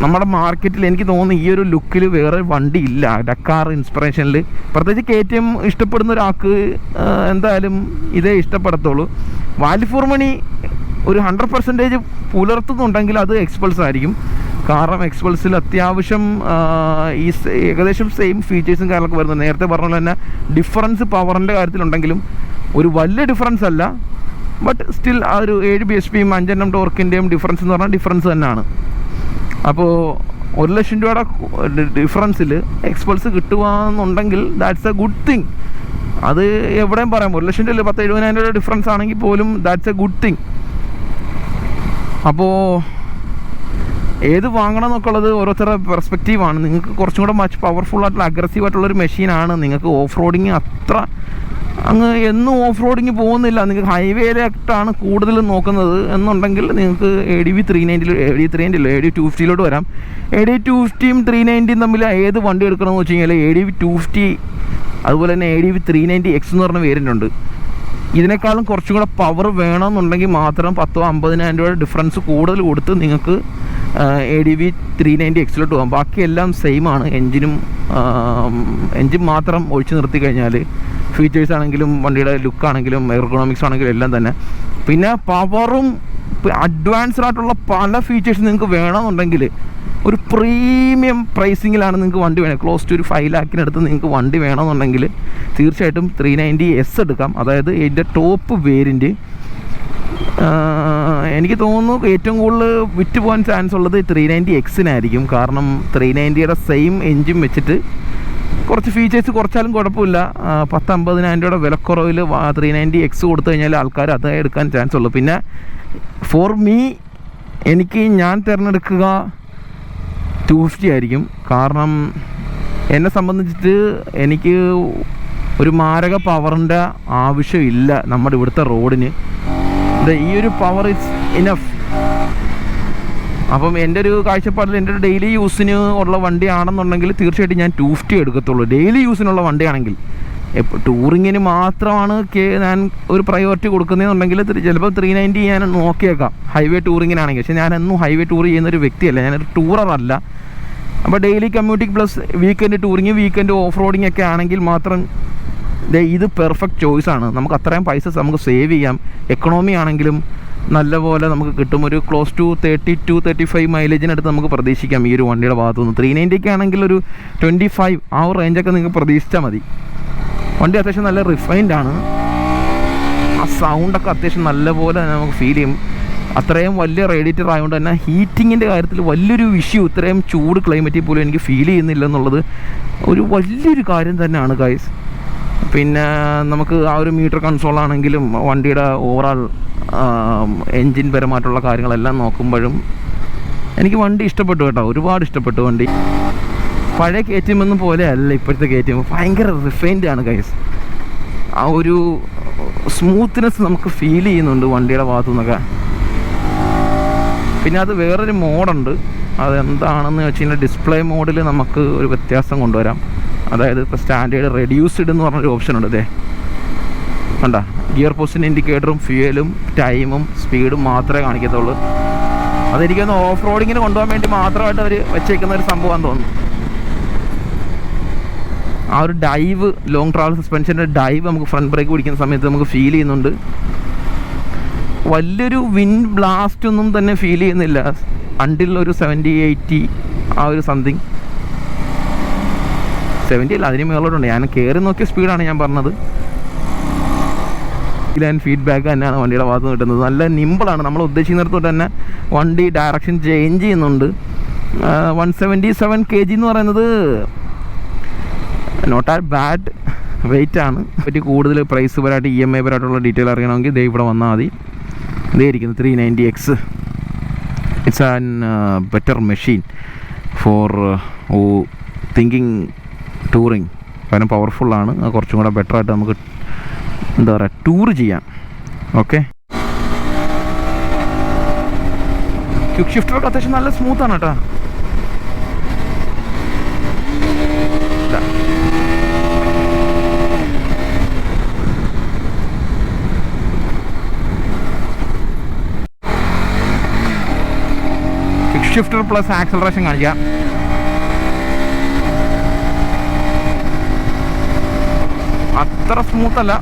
നമ്മുടെ മാർക്കറ്റിൽ എനിക്ക് തോന്നുന്നു ഈ ഒരു ലുക്കിൽ വേറെ വണ്ടി ഇല്ല. ഡക്കാർ ഇൻസ്പിറേഷനിൽ പ്രത്യേകിച്ച് കെ ടി എം ഇഷ്ടപ്പെടുന്ന ഒരാൾക്ക് എന്തായാലും ഇതേ ഇഷ്ടപ്പെടത്തുള്ളൂ. വാലിഫോർ മണി ഒരു ഹൺഡ്രഡ് പെർസെന്റേജ് പുലർത്തുന്നുണ്ടെങ്കിൽ അത് എക്സ്പൾസ് ആയിരിക്കും. കാരണം എക്സ്പൾസിൽ അത്യാവശ്യം ഈ ഏകദേശം സെയിം ഫീച്ചേഴ്സും കാര്യങ്ങളൊക്കെ വരുന്നത് നേരത്തെ പറഞ്ഞ പോലെ തന്നെ ഡിഫറൻസ് പവറിന്റെ കാര്യത്തിലുണ്ടെങ്കിലും ഒരു വലിയ ഡിഫറൻസ് അല്ല. ബട്ട് സ്റ്റിൽ ആ ഒരു ഏഴ് ബി എച്ച് പിയും അഞ്ചെണ്ണം ടോർക്കിന്റെയും ഡിഫറൻസ് എന്ന് പറഞ്ഞാൽ ഡിഫറൻസ് തന്നെയാണ്. അപ്പോൾ ഒരു ലക്ഷം രൂപയുടെ ഡിഫറൻസിൽ എക്സ്പൾസ് കിട്ടുകയെന്നുണ്ടെങ്കിൽ ദാറ്റ്സ് എ ഗുഡ് തിങ് അത് എവിടെയും പറയാം. ഒരു ലക്ഷം രൂപ പത്ത് എഴുപതിനായിരം രൂപ ഡിഫറൻസ് ആണെങ്കിൽ പോലും ദാറ്റ്സ് എ ഗുഡ് തിങ് അപ്പോൾ ഏത് വാങ്ങണം എന്നൊക്കെ ഉള്ളത് ഓരോരുത്തരുടെ പെർസ്പെക്റ്റീവാണ് നിങ്ങൾക്ക് കുറച്ചും കൂടെ മച്ച് പവർഫുൾ ആയിട്ടുള്ള അഗ്രസീവ് ആയിട്ടുള്ള ഒരു മെഷീനാണ് നിങ്ങൾക്ക് ഓഫ് റോഡിങ് അത്ര അങ്ങ് എന്നും ഓഫ് റോഡിങ് പോകുന്നില്ല. നിങ്ങൾക്ക് ഹൈവേയിലേക്കാണ് കൂടുതൽ നോക്കുന്നത് എന്നുണ്ടെങ്കിൽ നിങ്ങൾക്ക് എ ഡി വി ത്രീ നയന്റിൽ എ ഡി ത്രീ നയന്റില്ല എ ഡി ടു ഫിഫ്റ്റിയിലോട്ട് വരാം. എ ഡി ടു ഫിഫ്റ്റിയും ത്രീ നയന്റിയും തമ്മിൽ ഏത് വണ്ടി എടുക്കണമെന്ന് വെച്ച് കഴിഞ്ഞാൽ A D V two fifty അതുപോലെ തന്നെ A D V three ninety X എന്ന് പറഞ്ഞ വേരിയന്റ് ഉണ്ട് ഇതിനേക്കാളും കുറച്ചും കൂടെ പവർ വേണമെന്നുണ്ടെങ്കിൽ മാത്രം പത്തോ അമ്പതിനായിരം രൂപയുടെ ഡിഫറൻസ് കൂടുതൽ കൊടുത്ത് നിങ്ങൾക്ക് A D V three ninety എക്സിലോട്ട് പോകാം. ബാക്കിയെല്ലാം സെയിമാണ് എൻജിനും എൻജിൻ മാത്രം ഒഴിച്ചു നിർത്തി കഴിഞ്ഞാൽ ഫീച്ചേഴ്സ് ആണെങ്കിലും വണ്ടിയുടെ ലുക്ക് ആണെങ്കിലും എർഗോണോമിക്സ് ആണെങ്കിലും എല്ലാം തന്നെ. പിന്നെ പവറും അഡ്വാൻസ്ഡ് ആയിട്ടുള്ള പല ഫീച്ചേഴ്സ് നിങ്ങൾക്ക് വേണമെന്നുണ്ടെങ്കിൽ ഒരു പ്രീമിയം പ്രൈസിങ്ങിലാണ് നിങ്ങൾക്ക് വണ്ടി വേണം. ക്ലോസ് ടു ഒരു ഫൈവ് ലാക്കിനടുത്ത് നിങ്ങൾക്ക് വണ്ടി വേണമെന്നുണ്ടെങ്കിൽ തീർച്ചയായിട്ടും ത്രീ നയന്റി എസ് എടുക്കാം. അതായത് ഇതിന്റെ ടോപ്പ് വേരിയന്റ് എനിക്ക് തോന്നുന്നു ഏറ്റവും കൂടുതൽ വിറ്റ് പോകാൻ ചാൻസ് ഉള്ളത് ത്രീ നയന്റി എക്സിനായിരിക്കും കാരണം ത്രീ നയന്റിയുടെ സെയിം എൻജിൻ വെച്ചിട്ട് കുറച്ച് ഫീച്ചേഴ്സ് കുറച്ചാലും കുഴപ്പമില്ല. പത്ത് അമ്പതിനായിരം രൂപയുടെ വിലക്കുറവിൽ ത്രീ നയന്റി എക്സ് കൊടുത്തു കഴിഞ്ഞാൽ ആൾക്കാർ അത് എടുക്കാൻ ചാൻസ് ഉള്ളൂ. പിന്നെ ഫോർ മീ എനിക്ക് ഞാൻ തിരഞ്ഞെടുക്കുക ടു ഫിഫ്റ്റി ആയിരിക്കും. കാരണം എന്നെ സംബന്ധിച്ചിട്ട് എനിക്ക് ഒരു മാരക പവറിന്റെ ആവശ്യമില്ല നമ്മുടെ ഇവിടുത്തെ റോഡിന് ഈ ഒരു പവർ ഇറ്റ്സ് ഇനഫ് അപ്പം എന്റെ ഒരു കാഴ്ചപ്പാടിൽ എന്റെ ഒരു ഡെയിലി യൂസിന് ഉള്ള വണ്ടിയാണെന്നുണ്ടെങ്കിൽ തീർച്ചയായിട്ടും ഞാൻ ടു ഫിഫ്റ്റി എടുക്കത്തുള്ളൂ. ഡെയിലി യൂസിനുള്ള വണ്ടിയാണെങ്കിൽ. ടൂറിങ്ങിന് മാത്രമാണ് ഞാൻ ഒരു പ്രയോറിറ്റി കൊടുക്കുന്നതെന്നുണ്ടെങ്കിൽ ചിലപ്പോൾ ത്രീ നയന്റി ഞാൻ നോക്കിയേക്കാം. ഹൈവേ ടൂറിങ്ങിനാണെങ്കിൽ പക്ഷേ ഞാൻ എന്നും ഹൈവേ ടൂർ ചെയ്യുന്ന ഒരു വ്യക്തിയല്ല. ഞാനൊരു ടൂററല്ല അപ്പോൾ daily കമ്മ്യൂട്ടിക് plus weekend touring weekend off roading ഒക്കെ ആണെങ്കിൽ മാത്രം ഇത് പെർഫെക്റ്റ് ചോയ്സാണ് നമുക്ക് അത്രയും പൈസ നമുക്ക് സേവ് ചെയ്യാം. എക്കണോമി ആണെങ്കിലും നല്ലപോലെ നമുക്ക് കിട്ടും. ഒരു close to thirty to thirty five മൈലേജിനടുത്ത് നമുക്ക് പ്രതീക്ഷിക്കാം ഈ ഒരു വണ്ടിയുടെ ഭാഗത്തു നിന്ന് ത്രീ നയന്റിക്ക് ആണെങ്കിൽ ഒരു ട്വന്റി ഫൈവ് ആ ഒരു റേഞ്ചൊക്കെ നിങ്ങൾക്ക് പ്രതീക്ഷിച്ചാൽ മതി. വണ്ടി അത്യാവശ്യം നല്ല റിഫൈൻഡ് ആണ്. ആ സൗണ്ടൊക്കെ അത്യാവശ്യം നല്ലപോലെ നമുക്ക് ഫീൽ ചെയ്യും. അത്രയും വലിയ റേഡിയേറ്റർ ആയതുകൊണ്ട് തന്നെ ഹീറ്റിങ്ങിന്റെ കാര്യത്തിൽ വലിയൊരു ഇഷ്യൂ ഇത്രയും ചൂട് ക്ലൈമറ്റിൽ പോലും എനിക്ക് ഫീൽ ചെയ്യുന്നില്ല എന്നുള്ളത് ഒരു വലിയൊരു കാര്യം തന്നെയാണ് ഗൈസ് പിന്നെ നമുക്ക് ആ ഒരു മീറ്റർ കൺസോൾ ആണെങ്കിലും വണ്ടിയുടെ ഓവറാൾ എൻജിൻ പരമായിട്ടുള്ള കാര്യങ്ങളെല്ലാം നോക്കുമ്പോഴും എനിക്ക് വണ്ടി ഇഷ്ടപ്പെട്ടു കേട്ടോ. ഒരുപാട് ഇഷ്ടപ്പെട്ടു വണ്ടി. പഴയ കെ ടി എം ഒന്നും പോലെ അല്ല ഇപ്പോഴത്തെ കെ ടി എം ഭയങ്കര റിഫൈൻഡ് ആണ് കൈസ് ആ ഒരു സ്മൂത്ത്നെസ് നമുക്ക് ഫീൽ ചെയ്യുന്നുണ്ട് വണ്ടിയുടെ ഭാഗത്തു നിന്നൊക്കെ പിന്നെ അത് വേറൊരു മോഡുണ്ട്. അതെന്താണെന്ന് വെച്ച് കഴിഞ്ഞാൽ ഡിസ്പ്ലേ മോഡിൽ നമുക്ക് ഒരു വ്യത്യാസം കൊണ്ടുവരാം. അതായത് ഇപ്പോൾ സ്റ്റാൻഡേർഡ് റെഡ്യൂസ്ഡ് എന്ന് പറഞ്ഞൊരു ഓപ്ഷൻ ഉണ്ട് ഇതേ കണ്ട? ഗിയർ പോസ്റ്റിന്റെ ഇൻഡിക്കേറ്ററും ഫ്യൂവലും ടൈമും സ്പീഡും മാത്രമേ കാണിക്കത്തുള്ളൂ. അതെനിക്കൊന്ന് ഓഫ് റോഡിങ്ങിന് കൊണ്ടുപോകാൻ വേണ്ടി മാത്രമായിട്ട് അവർ വെച്ചേക്കുന്ന ഒരു സംഭവമാണെന്ന് തോന്നുന്നു. ആ ഒരു ഡൈവ് ലോങ് ട്രാവൽ സസ്പെൻഷന്റെ ഡൈവ് നമുക്ക് ഫ്രണ്ട് ബ്രേക്ക് പിടിക്കുന്ന സമയത്ത് നമുക്ക് ഫീൽ ചെയ്യുന്നുണ്ട്. വലിയൊരു വിൻഡ് ബ്ലാസ്റ്റ് ഒന്നും തന്നെ ഫീൽ ചെയ്യുന്നില്ല. അണ്ടിൽ ഒരു സെവന്റി എയ്റ്റി ആ ഒരു സംതിങ് സെവന്റി അല്ല അതിന് മേളോട്ടുണ്ട് ഞാൻ കയറി നോക്കിയ സ്പീഡാണ് ഞാൻ പറഞ്ഞത്. ആൻഡ് ഫീഡ്ബാക്ക് തന്നെയാണ് വണ്ടിയുടെ ഭാഗത്ത് കിട്ടുന്നത്. നല്ല നിമ്പിളാണ് നമ്മൾ ഉദ്ദേശിക്കുന്നിടത്തോട്ട് തന്നെ വണ്ടി ഡയറക്ഷൻ ചേഞ്ച് ചെയ്യുന്നുണ്ട്. One seventy seven K G എന്ന് പറയുന്നത് നോട്ട് ആ ബാഡ് വെയിറ്റ് ആണ്. പറ്റി കൂടുതൽ പ്രൈസ് പരമായിട്ട് ഇ എം ഐ പരമായിട്ടുള്ള ഡീറ്റെയിൽ അറിയണമെങ്കിൽ ദേ ഇവിടെ വന്നാൽ മതി. ഇതേ ഇരിക്കുന്നു three ninety X it's an better machine for oh thinking touring കാരണം പവർഫുള്ളാണ് കുറച്ചും കൂടെ ബെറ്ററായിട്ട് നമുക്ക് എന്താ പറയുക ടൂർ ചെയ്യാം. ഓക്കെ ക്യുക്ക് ഷിഫ്റ്ററൊക്കെ അത്യാവശ്യം നല്ല സ്മൂത്താണ് കേട്ടോ ഷിഫ്റ്റർ പ്ലസ് ആക്സലറേഷൻ കാണിക്കാം. അത്ര സ്മൂത്തല്ല